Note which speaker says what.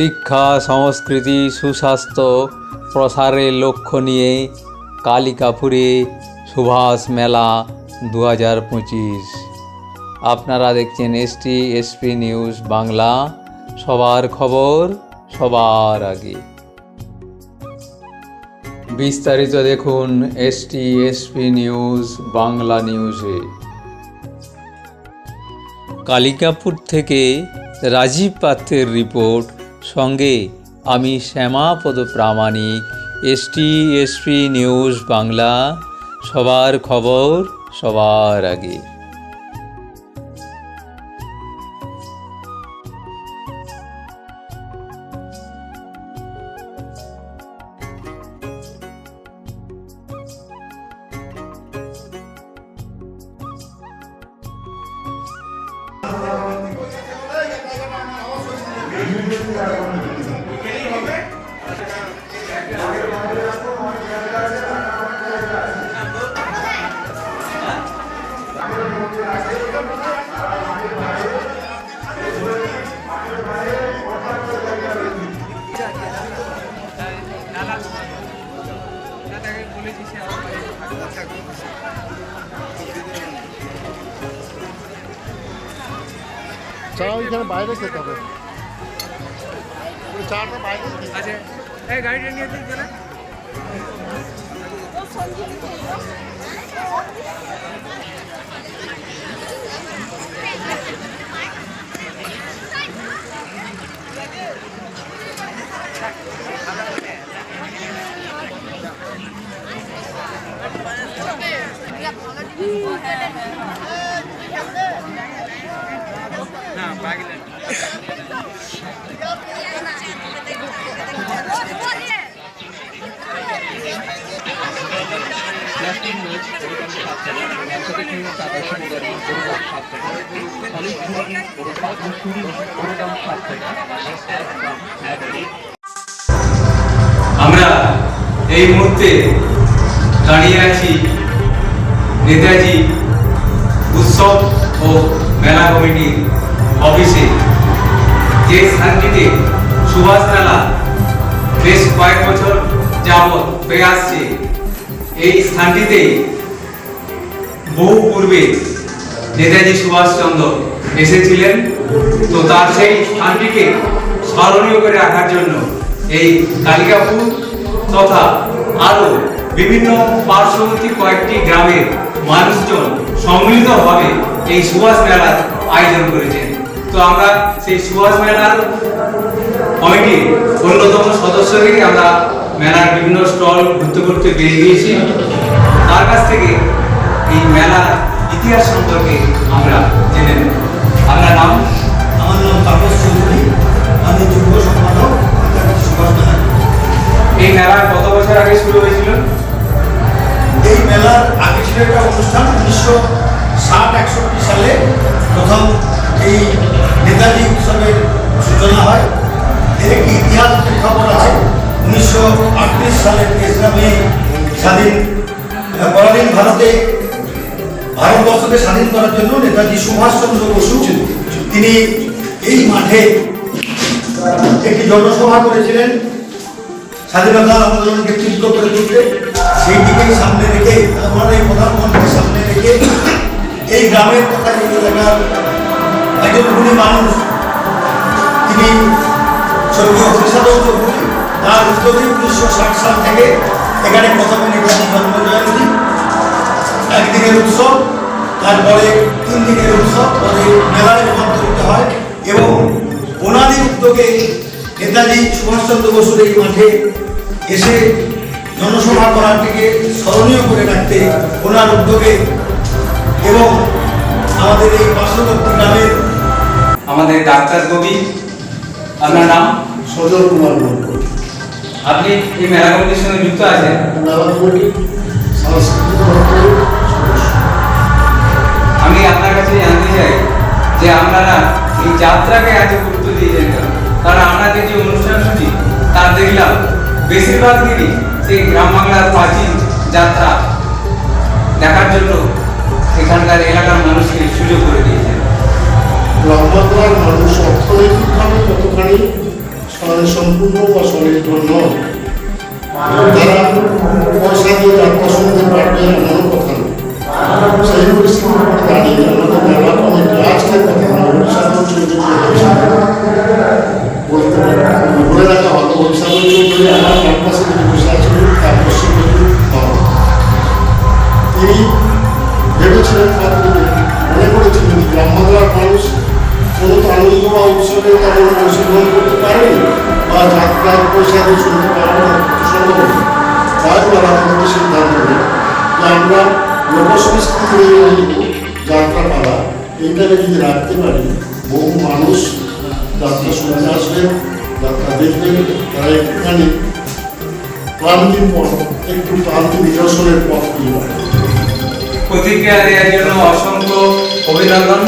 Speaker 1: শিক্ষা, সংস্কৃতি, সুস্বাস্থ্য প্রসারের লক্ষ্য নিয়ে কালিকাপুরে সুভাষ মেলা দু হাজার পঁচিশ। আপনারা দেখছেন এসটি, এসপি নিউজ বাংলা। সবার খবর সবার আগে। বিস্তারিত দেখুন এসটি, এসপি নিউজ বাংলা নিউজে। কালিকাপুর থেকে রাজীব পাত্রের রিপোর্ট সঙ্গে আমি Shyamapada Pramanik ST SP news Bangla সবার খবর সবার আগে।
Speaker 2: চা ওইখানে বাইরে খেতে হবে। ওই চাটা বাইরে খেতে হবে।
Speaker 3: আচ্ছা এই গাড়িটা নিয়ে দিন তাহলে না বাগিলে
Speaker 1: আমরা এই মুহূর্তে দাঁড়িয়ে আছি নেতাজি উৎসব ও মেলা কমিটির অফিসে। যে স্থানটিতে সুভাষ মেলা বেশ কয়েক বছর যাবৎ হয়ে আসছে, এই স্থানটিতে বহু পূর্বে নেতাজি সুভাষচন্দ্র এসেছিলেন। তো তার সেই স্থানটিকে স্মরণীয় করে রাখার জন্য এই কালিকাপুর তথা আরও বিভিন্ন পার্শ্ববর্তী কয়েকটি গ্রামের মানুষজন সম্মিলিতভাবে এই সুভাষ মেলার আয়োজন করেছেন। তো আমরা সেই সুভাষ মেলার কমিটির অন্যতম সদস্য থেকে আমরা মেলার বিভিন্ন স্টল ঘুরতে ঘুরতে বেরিয়ে গিয়েছি। তার কাছ থেকে ইতিহাস সম্পর্কে আমরা জেনে নেব। আপনার নাম,
Speaker 4: আমার নাম তাপস চৌধুরী, আমি যুব সম্পাদক
Speaker 1: এই মেলা কত বছর আগে শুরু হয়েছিল?
Speaker 4: এই মেলার আগে ছিল একটা অনুষ্ঠান, উনিশশো ষাট একষট্টি সালে প্রথম এই নেতাজি উৎসবের সূচনা হয়। এর একটি ইতিহাস প্রেক্ষাপট আছে উনিশশো আটত্রিশ সালে তেসরা মে স্বাধীন, পরাধীন ভারতে ভারতবর্ষকে স্বাধীন করার জন্য নেতাজি সুভাষচন্দ্র বসু তিনি এই মাঠে একটি জনসভা করেছিলেন। স্বাধীনতা আন্দোলনকে তীব্র করে তুলতে। সেই সামনে রেখে ওনার এই প্রধানমন্ত্রীর সামনে রেখে এই গ্রামের তথা এই এলাকার একজন গুণী মানুষ তিনি স্বর্গীয় তার উদ্যোগে উনিশশো ষাট সাল থেকে এখানে প্রথমে নেতাজি জন্ম জয়ন্তী একদিনের উৎসব তারপরে তিন দিনের উৎসব পরে মেলায় রূপান্তরিত হয় এবং ওনারই উদ্যোগে নেতাজি সুভাষচন্দ্র বসুর এই মাঠে এসে জনসভা করাটিকে স্মরণীয় করে রাখতে ওনার উদ্যোগে এবং আমাদের এই পার্শ্ববর্তী গ্রামের
Speaker 1: আমাদের ডাক্তার কবি আপনার নাম?
Speaker 2: সজল কুমার মন্ডল
Speaker 1: আপনি এই মেলা কমিটির সঙ্গে যুক্ত আছেন?
Speaker 2: মেলা কমিটি সাংস্কৃতিক
Speaker 1: যাত্রাকে এত গুরুত্ব দিয়েছেন কেন কারণ আপনাদের যে অনুষ্ঠান সূচি তা দেখলাম বেশিরভাগ দিনই সেই গ্রাম বাংলার প্রাচীন যাত্রা দেখার জন্য এখানকার এলাকার মানুষকে সুযোগ করে দিয়েছেন
Speaker 2: গ্রামবাংলার মানুষ অর্থনৈতিকভাবে কতখানি সম্পূর্ণ বা সনির্ভর নয় পয়সা দিয়ে কথা সেই পরিস্থিতির দাঁড়িয়ে আমাদের মেলা কমিটি তিনি ভেবেছিলেন তিনি মনে করেছিলেন গ্রাম বাংলার মানুষ কোনো আনন্দ বা উৎসবে তেমন অংশগ্রহণ করতে পারেনি বা যাত্রার পয়সা দিয়ে শুনতে পারবে না সম্ভব। তাই তারা আমাদের সিদ্ধান্ত নেয়, যে আমরা লোকসংস্কৃতি যাত্রা পালা এইটাকে যদি রাখতে পারি। বহু মানুষ যাত্রা শুনতে আসবেন যাত্রা দেখবেন তারা একটুখানি ক্লান্তির পর, একটু ক্লান্তি নিরসনের পথ যাবে
Speaker 1: প্রতিক্রিয়া দেওয়ার জন্য অসংখ্য অভিনন্দন।